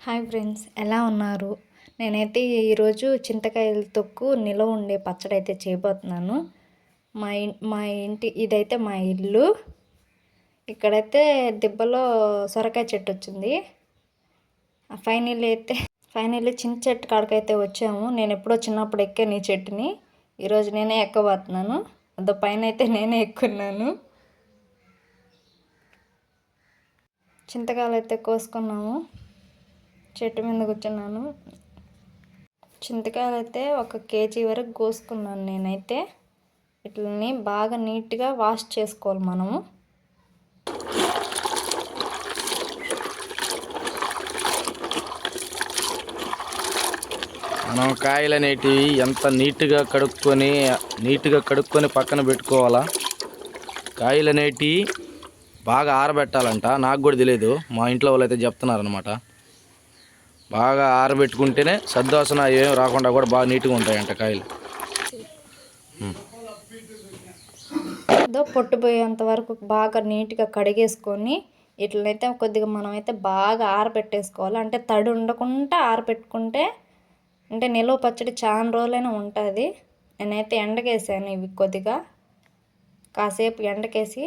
Hi friends ఎలా ఉన్నారు? నేనైతే ఈరోజు చింతకాయల తొక్కు నిలవ ఉండే పచ్చడి అయితే చేయబోతున్నాను. మా మా ఇంటి ఇదైతే మా ఇల్లు. ఇక్కడైతే దిబ్బలో సొరకాయ చెట్టు వచ్చింది. ఫైనల్ అయితే ఫైనల్లీ చింత చెట్టు కాడకైతే వచ్చాము. నేను ఎప్పుడో చిన్నప్పుడు ఎక్కాను ఈ చెట్టుని. ఈరోజు నేనే ఎక్కబోతున్నాను. అదో పైన అయితే నేనే ఎక్కున్నాను. చింతకాయలు అయితే కోసుకున్నాము. చెట్టు మీద కూర్చున్నాను. చింతకాయలు అయితే ఒక కేజీ వరకు కోసుకున్నాను నేనైతే. వీటిని బాగా నీట్గా వాష్ చేసుకోవాలి మనము. మనం కాయలు అనేటివి ఎంత నీట్గా కడుక్కొని నీట్గా కడుక్కొని పక్కన పెట్టుకోవాలా? కాయలు అనేటివి బాగా ఆరబెట్టాలంట. నాకు కూడా తెలియదు మా ఇంట్లో వాళ్ళు అయితే చెప్తున్నారనమాట బాగా ఆరబెట్టుకుంటేనే సద్దోసన ఏం రాకుండా కూడా బాగా నీట్గా ఉంటాయంట కాయలు. ఏదో పొట్టు పోయేంత వరకు బాగా నీట్గా కడిగేసుకొని ఇట్లనైతే కొద్దిగా మనమైతే బాగా ఆరబెట్టేసుకోవాలి. అంటే తడి ఉండకుండా ఆరబెట్టుకుంటే అంటే నిలువ పచ్చడి చాలా రోజులైనా ఉంటుంది. నేనైతే ఎండకేసాను ఇవి కొద్దిగా. కాసేపు ఎండకేసి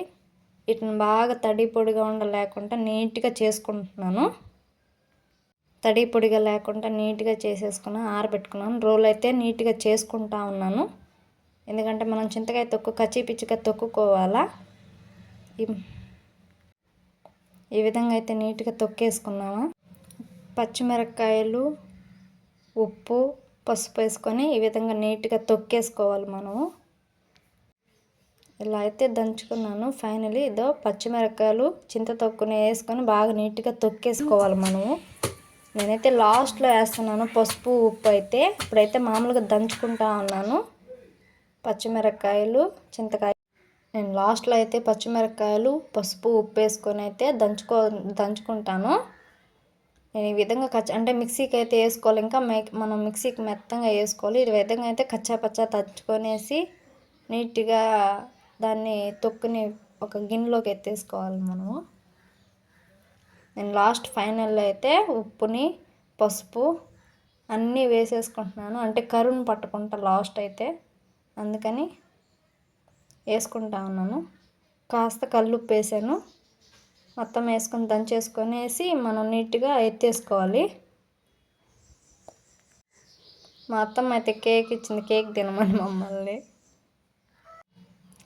వీటిని బాగా తడి పొడిగా ఉండ లేకుండా నీట్గా చేసుకుంటున్నాను. తడి పొడిగా లేకుండా నీట్గా చేసేసుకున్నాను ఆరబెట్టుకున్నాను. రోల్ అయితే నీట్గా చేసుకుంటా ఉన్నాను. ఎందుకంటే మనం చింతకాయ తొక్కు కచ్చి పిచ్చిగా తొక్కుకోవాలా? ఈ- ఈ విధంగా అయితే నీట్గా తొక్కేసుకున్నామా పచ్చిమిరపకాయలు ఉప్పు పసుపు వేసుకొని ఈ విధంగా నీట్గా తొక్కేసుకోవాలి మనము. ఇలా అయితే దంచుకున్నాను. ఫైనలీ ఇదో పచ్చిమిరపకాయలు చింత తొక్కుని వేసుకొని బాగా నీట్గా తొక్కేసుకోవాలి మనము. నేనైతే లాస్ట్లో వేస్తున్నాను పసుపు ఉప్పు అయితే. ఇప్పుడైతే మామూలుగా దంచుకుంటా ఉన్నాను. పచ్చిమిరపకాయలు చింతకాయ. నేను లాస్ట్లో అయితే పచ్చిమిరపకాయలు పసుపు ఉప్పు వేసుకొని అయితే దంచుకో దంచుకుంటాను. నేను ఈ విధంగా కచ్చ అంటే మిక్సీకి అయితే వేసుకోవాలి. ఇంకా మే- మనం మిక్సీకి మెత్తంగా వేసుకోవాలి. ఈ విధంగా అయితే కచ్చా పచ్చా దంచుకొనేసి నీట్గా దాన్ని తొక్కుని ఒక గిన్నెలోకి ఎత్తేసుకోవాలి మనము. నేను లాస్ట్ ఫైనల్లో అయితే ఉప్పుని పసుపు అన్నీ వేసేసుకుంటున్నాను. అంటే కరుణ్ పట్టుకుంటా లాస్ట్ అయితే. అందుకని వేసుకుంటా ఉన్నాను. కాస్త కల్లుప్పు వేసాను. మొత్తం వేసుకొని దంచేసుకొనేసి మనం నీట్గా ఎత్తేసుకోవాలి. మా అత్తమ్మ అయితే కేక్ ఇచ్చింది. కేక్ తినమని మమ్మల్ని.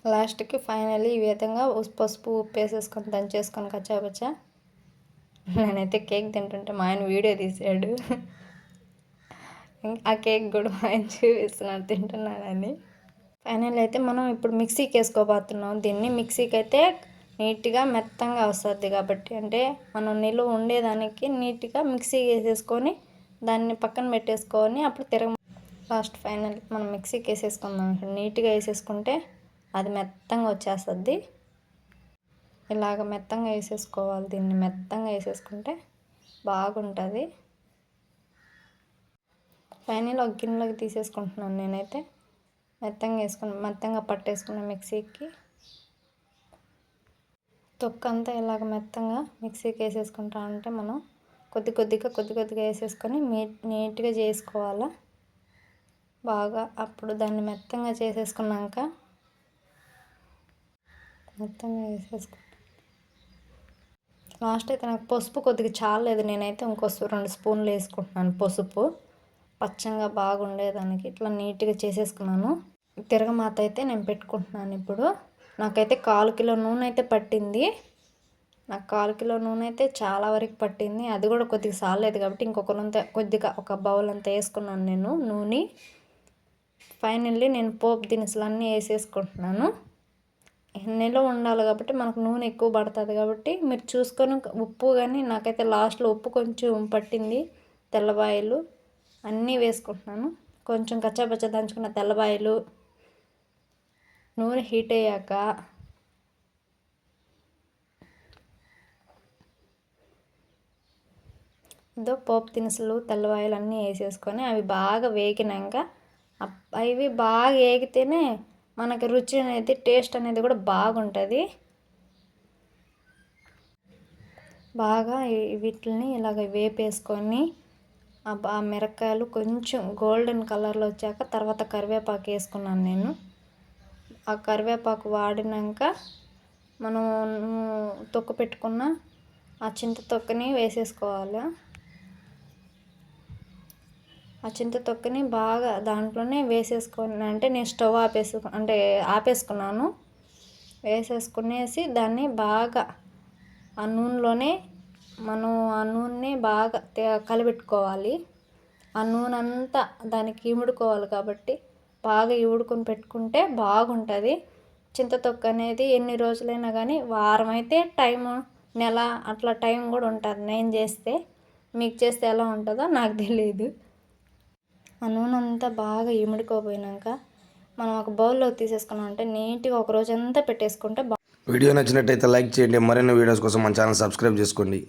లాస్ట్కి ఫైనల్లీ ఈ విధంగా పసుపు ఉప్పు వేసేసుకొని దంచేసుకొని కచ్చాపచ్చా. నేనైతే కేక్ తింటుంటే మా ఆయన వీడియో తీసాడు. ఆ కేక్ కూడా మా ఆయన చూపిస్తున్నాడు తింటున్నాడని. ఫైనల్ అయితే మనం ఇప్పుడు మిక్సీకి వేసుకోబోతున్నాం. దీన్ని మిక్సీకి అయితే నీట్గా మెత్తంగా వస్తుంది కాబట్టి అంటే మనం నిలువ ఉండేదానికి నీట్గా మిక్సీ వేసేసుకొని దాన్ని పక్కన పెట్టేసుకొని అప్పుడు తిరగ లాస్ట్ ఫైనల్ మనం మిక్సీకి వేసేసుకుందాం. నీట్గా వేసేసుకుంటే అది మెత్తంగా వచ్చేస్తుంది. ఇలాగ మెత్తంగా వేసేసుకోవాలి. దీన్ని మెత్తంగా వేసేసుకుంటే బాగుంటుంది. ఫైనల్ ఒక గిన్నెలోకి తీసేసుకుంటున్నాను నేనైతే. మెత్తంగా వేసుకుని మెత్తంగా పట్టేసుకున్న మిక్సీకి. తొక్కంతా ఇలాగ మెత్తంగా మిక్సీకి వేసేసుకుంటా ఉంటే మనం కొద్ది కొద్దిగా కొద్ది కొద్దిగా వేసేసుకొని నీట్గా చేసుకోవాలా? బాగా అప్పుడు దాన్ని మెత్తంగా చేసేసుకున్నాక మెత్తంగా వేసేసుకుంటా లాస్ట్ అయితే నాకు పసుపు కొద్దిగా చాలేదు నేనైతే ఇంకో రెండు స్పూన్లు వేసుకుంటున్నాను పసుపు. పచ్చంగా బాగుండేదానికి ఇట్లా నీట్గా చేసేసుకున్నాను. తిరగమాత అయితే నేను పెట్టుకుంటున్నాను ఇప్పుడు. నాకైతే కాలు కిలో నూనె అయితే పట్టింది. నాకు కాలు కిలో నూనె అయితే చాలా వరకు పట్టింది. అది కూడా కొద్దిగా సాలేదు కాబట్టి ఇంకొకరంత కొద్దిగా ఒక బౌల్ అంతా వేసుకున్నాను నేను నూనె. ఫైనల్లీ నేను పోపు దినుసులు అన్నీ వేసేసుకుంటున్నాను. నెల ఉండాలి కాబట్టి మనకు నూనె ఎక్కువ పడుతుంది కాబట్టి మీరు చూసుకొని ఉప్పు కానీ నాకైతే లాస్ట్లో ఉప్పు కొంచెం పట్టింది తెల్లబాయలు అన్నీ వేసుకుంటున్నాను. కొంచెం కచ్చాపచ్చ దంచుకున్న తెల్లబాయలు నూనె హీట్ అయ్యాక ఇదో పోపు దినుసులు తెల్లవాయలు అన్నీ వేసేసుకొని అవి బాగా వేగినాక అవి బాగా వేగితేనే మనకి రుచి అనేది టేస్ట్ అనేది కూడా బాగుంటుంది. బాగా వీటిని ఇలాగ వేపేసుకొని ఆ బ- కొంచెం గోల్డెన్ కలర్లో వచ్చాక తర్వాత కరివేపాకు వేసుకున్నాను నేను. ఆ కరివేపాకు వాడినాక మనం తొక్కు పెట్టుకున్న ఆ చింత తొక్కని వేసేసుకోవాలి. ఆ చింత తొక్కని బాగా దాంట్లోనే వేసేసుకొని అంటే నేను స్టవ్ ఆపేసు అంటే ఆపేసుకున్నాను. వేసేసుకునేసి దాన్ని బాగా ఆ నూనెలోనే మనం ఆ నూనె బాగా తే- కలిపెట్టుకోవాలి ఆ నూనె అంతా దానికి ఇముడుకోవాలి కాబట్టి బాగా ఇముడుకొని పెట్టుకుంటే బాగుంటుంది. చింతతొక్క అనేది ఎన్ని రోజులైనా కానీ వారం అయితే టైము నెల అట్లా టైం కూడా ఉంటుంది. నేను చేస్తే మీకు చేస్తే ఎలా ఉంటుందో నాకు తెలియదు. ఆ నూనె అంతా బాగా ఇముడుకోపోయినాక మనం ఒక బౌల్లో తీసేసుకున్నాం అంటే నీట్గా ఒక రోజంతా పెట్టేసుకుంటే వీడియో నచ్చినట్టయితే లైక్ చేయండి. మరిన్ని వీడియోస్ కోసం మన ఛానల్ సబ్స్క్రైబ్ చేసుకోండి.